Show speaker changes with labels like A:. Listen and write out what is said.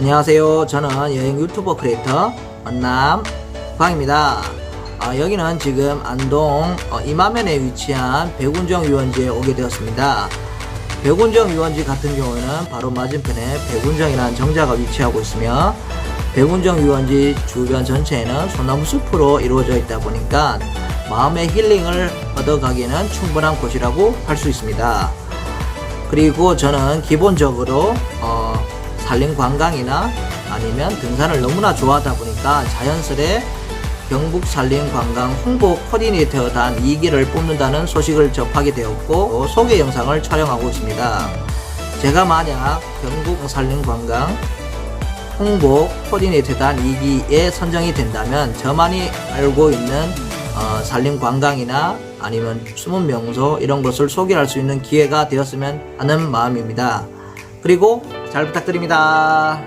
A: 안녕하세요. 저는 여행 유튜버 크리에이터 만남 광입니다. 아, 여기는 지금 안동 어, 이마면에 위치한 백운정 유원지에 오게 되었습니다. 백운정 유원지 같은 경우에는 바로 맞은편에 백운정이라는 정자가 위치하고 있으며 백운정 유원지 주변 전체에는 소나무 숲으로 이루어져 있다 보니까 마음의 힐링을 얻어가기에는 충분한 곳이라고 할 수 있습니다. 그리고 저는 기본적으로 어, 산림 관광이나 아니면 등산을 너무나 좋아하다 보니까 자연스레 경북 산림 관광 홍보 코디네이터 단 2기를 뽑는다는 소식을 접하게 되었고 소개 영상을 촬영하고 있습니다. 제가 만약 경북 산림 관광 홍보 코디네이터 단 2기에 선정이 된다면 저만이 알고 있는 어, 산림 관광이나 아니면 숨은 명소 이런 것을 소개할 수 있는 기회가 되었으면 하는 마음입니다. 그리고 잘 부탁드립니다.